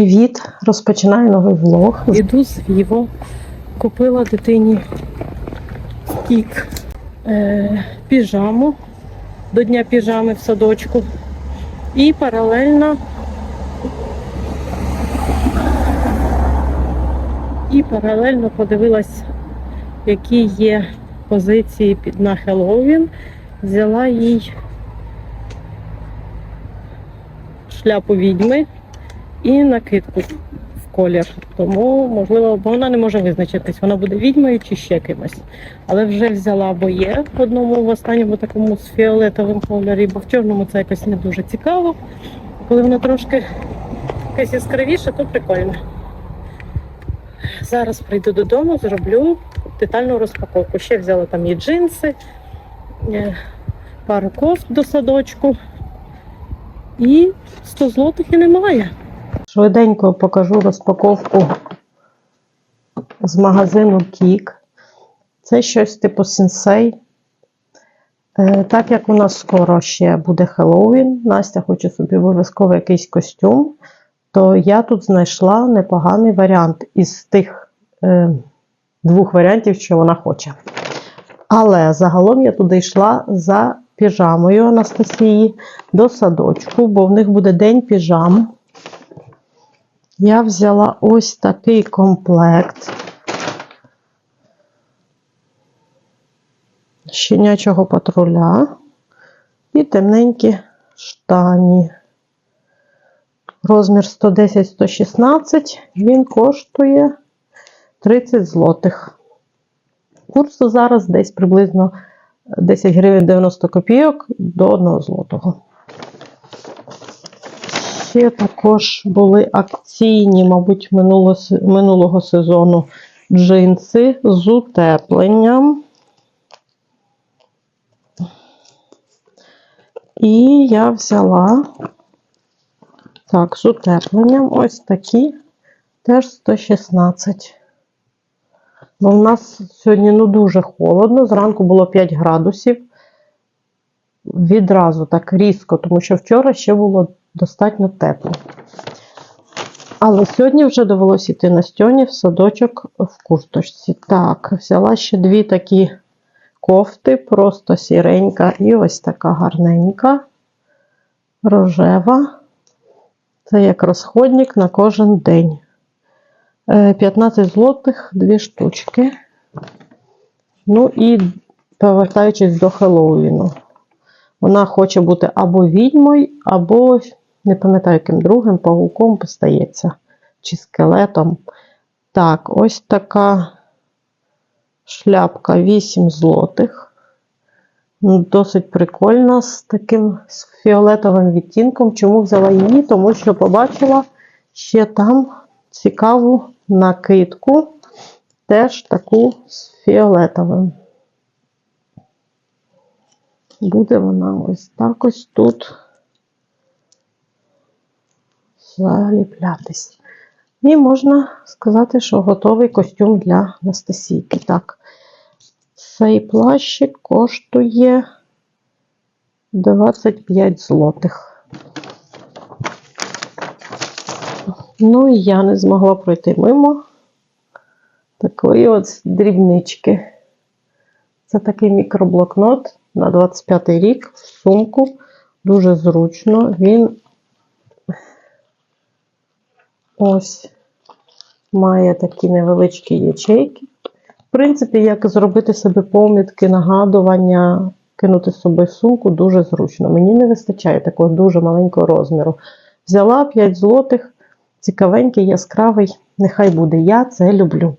Привіт! Розпочинаю новий влог. Іду з Віво. Купила дитині стік, е, піжаму до дня піжами в садочку. І паралельно і паралельно подивилась, які є позиції під на Хеллоуін. Взяла їй шляпу відьми і накидку в колір. Тому, можливо, бо вона не може визначитись, вона буде відьмою чи ще кимось. Але вже взяла боє в одному в останньому такому з фіолетовим кольорі, бо в чорному це якось не дуже цікаво. Коли воно трошки якесь яскравіше, то прикольно. Зараз прийду додому, зроблю детальну розпаковку. Ще взяла там і джинси, е, пару кофт до садочку. І 100 злотих і немає. Швиденько покажу розпаковку з магазину Кік. Це щось типу сенсей. Е, Так як у нас скоро ще буде Хеллоуін, Настя хоче собі обов'язково якийсь костюм, то я тут знайшла непоганий варіант із тих е, двох варіантів, що вона хоче. Але загалом я туди йшла за піжамою Анастасії до садочку, бо в них буде день піжам. Я взяла ось такий комплект щенячого патруля і темненькі штані. Розмір 110-116, він коштує 30 злотих. Курс зараз десь приблизно 10 гривень 90 копійок до 1 злотого. Ще також були акційні, мабуть, минулого, минулого сезону джинси з утепленням. І я взяла так, з утепленням ось такі, теж 116. Бо в нас сьогодні ну, дуже холодно. Зранку було 5 градусів. Відразу так різко, тому що вчора ще було достатньо тепло. Але сьогодні вже довелося йти на стьоні в садочок в курточці. Так, взяла ще дві такі кофти, просто сіренька і ось така гарненька, рожева. Це як розходник на кожен день. Е, 15 злотих, дві штучки. Ну і повертаючись до Хеллоуіну. Вона хоче бути або відьмою, або, не пам'ятаю, яким другим павуком постається, чи скелетом. Так, ось така шляпка 8 злотих. Досить прикольна з таким з фіолетовим відтінком. Чому взяла її? Тому що побачила ще там цікаву накидку, теж таку з фіолетовим. Буде вона ось так ось тут заліплятись. І можна сказати, що готовий костюм для Анастасійки. Так, цей плащик коштує 25 злотих. Ну і я не змогла пройти мимо такої от дрібнички. Це такий мікроблокнот на 25 рік в сумку. Дуже зручно. Він ось має такі невеличкі ячейки. В принципі, як зробити собі помітки, нагадування, кинути з собою сумку дуже зручно. Мені не вистачає такого дуже маленького розміру. Взяла 5 злотих, цікавенький, яскравий, нехай буде. Я це люблю.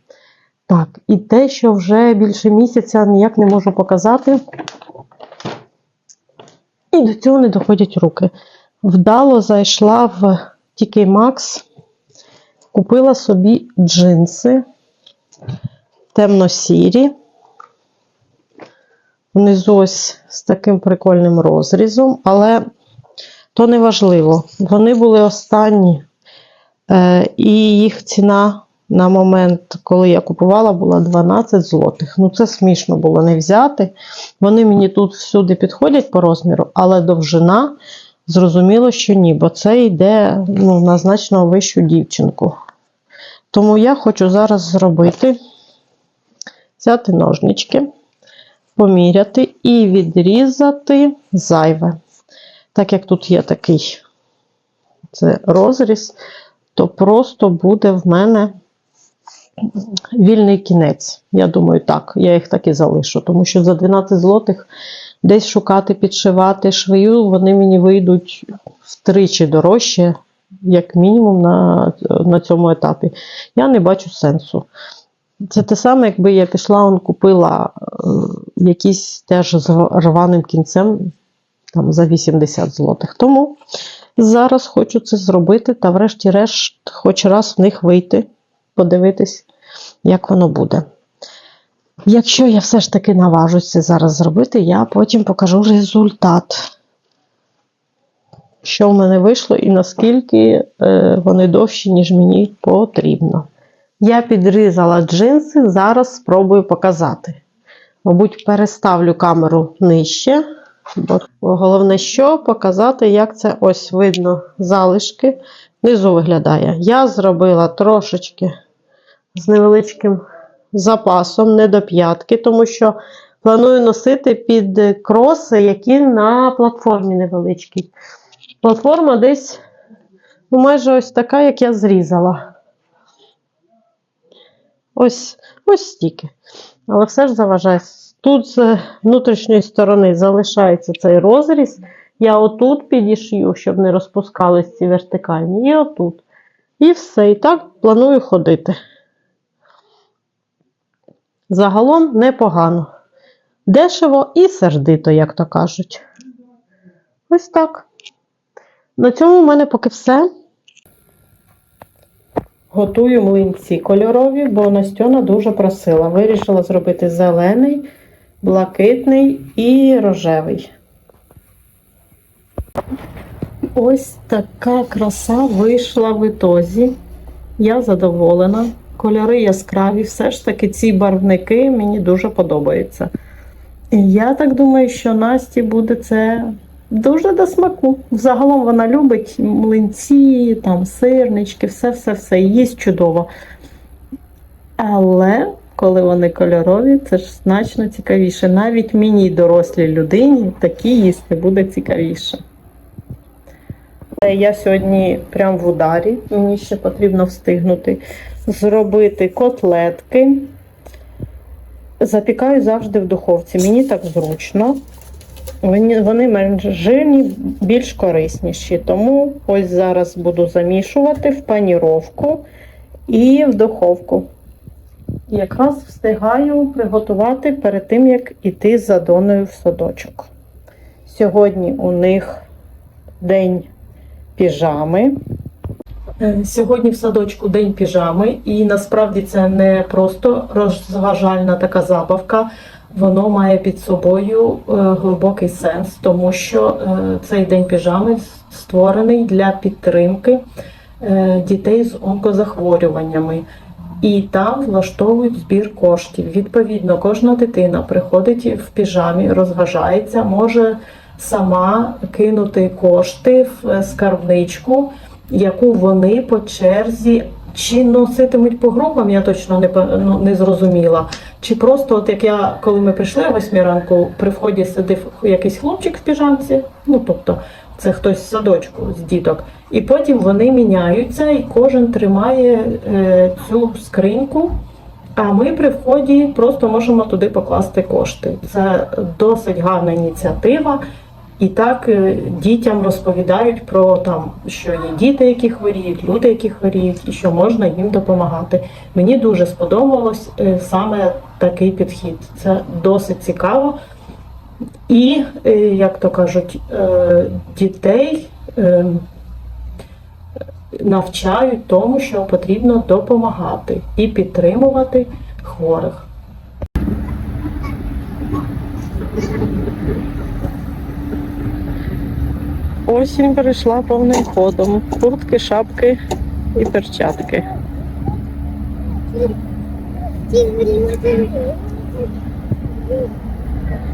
Так, і те, що вже більше місяця ніяк не можу показати. І до цього не доходять руки. Вдало зайшла в TK Maxx, купила собі джинси темно-сірі. Внизу ось з таким прикольним розрізом, але то не важливо. Вони були останні, е, і їх ціна на момент, коли я купувала, була 12 злотих. Ну, це смішно було не взяти. Вони мені тут всюди підходять по розміру, але довжина Зрозуміло, що ні, бо це йде ну, на значно вищу дівчинку. Тому я хочу зараз зробити, взяти ножнички, поміряти і відрізати зайве. Так як тут є такий це розріз, то просто буде в мене вільний кінець. Я думаю, так, я їх так і залишу, тому що за 12 злотих десь шукати, підшивати швию, вони мені вийдуть втричі дорожче, як мінімум, на, на цьому етапі. Я не бачу сенсу. Це те саме, якби я пішла, он купила е, якийсь теж з рваним кінцем там, за 80 злотих. Тому зараз хочу це зробити та, врешті-решт, хоч раз в них вийти, подивитись, як воно буде. Якщо я все ж таки наважусь це зараз зробити, я потім покажу результат. Що в мене вийшло і наскільки е, вони довші, ніж мені потрібно. Я підрізала джинси, зараз спробую показати. Мабуть, переставлю камеру нижче, бо головне, що показати, як це ось видно залишки. Внизу виглядає. Я зробила трошечки з невеличким запасом, не до п'ятки, тому що планую носити під кроси, які на платформі невеличкій. Платформа десь ну, майже ось така, як я зрізала. Ось, ось стільки. Але все ж заважає. Тут з внутрішньої сторони залишається цей розріз. Я отут підішью, щоб не розпускались ці вертикальні, і отут. І все. І так планую ходити. Загалом непогано. Дешево і сердито, як то кажуть. Ось так. На цьому в мене поки все. Готую млинці кольорові, бо Настьона дуже просила. Вирішила зробити зелений, блакитний і рожевий. Ось така краса вийшла в ітозі. Я задоволена. Кольори яскраві, все ж таки ці барвники мені дуже подобаються. І я так думаю, що Насті буде це дуже до смаку. Взагалом вона любить млинці, там, сирнички, все-все-все. Їсть чудово. Але коли вони кольорові, це ж значно цікавіше. Навіть мені, дорослій людині, такі їсти буде цікавіше. Я сьогодні прям в ударі, мені ще потрібно встигнути зробити котлетки. Запікаю завжди в духовці. Мені так зручно. Вони, менш жирні, більш корисніші. Тому ось зараз буду замішувати в паніровку і в духовку. Якраз встигаю приготувати перед тим, як іти за Доною в садочок. Сьогодні у них день піжами. Е, Сьогодні в садочку день піжами, і насправді це не просто розважальна така забавка. Воно має під собою е, глибокий сенс, тому що е, цей день піжами створений для підтримки дітей з онкозахворюваннями. І там влаштовують збір коштів. Відповідно, кожна дитина приходить в піжамі, розважається, може сама кинути кошти в е, скарбничку, яку вони по черзі чи носитимуть по групам, я точно не, ну, не зрозуміла. Чи просто, от як я, коли ми прийшли о 8 ранку, при вході сидив якийсь хлопчик в піжамці, ну тобто це хтось з садочку з діток. І потім вони міняються, і кожен тримає е, цю скриньку. А ми при вході просто можемо туди покласти кошти. Це досить гарна ініціатива. І так е, дітям розповідають про там, що є діти, які хворіють, люди, які хворіють, і що можна їм допомагати. Мені дуже сподобалось е, саме такий підхід. Це досить цікаво. І, е, як то кажуть, дітей навчають тому, що потрібно допомагати і підтримувати хворих. Осінь перейшла повним ходом. Куртки, шапки і перчатки.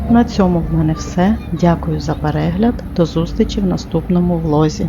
На цьому в мене все. Дякую за перегляд. До зустрічі в наступному влозі.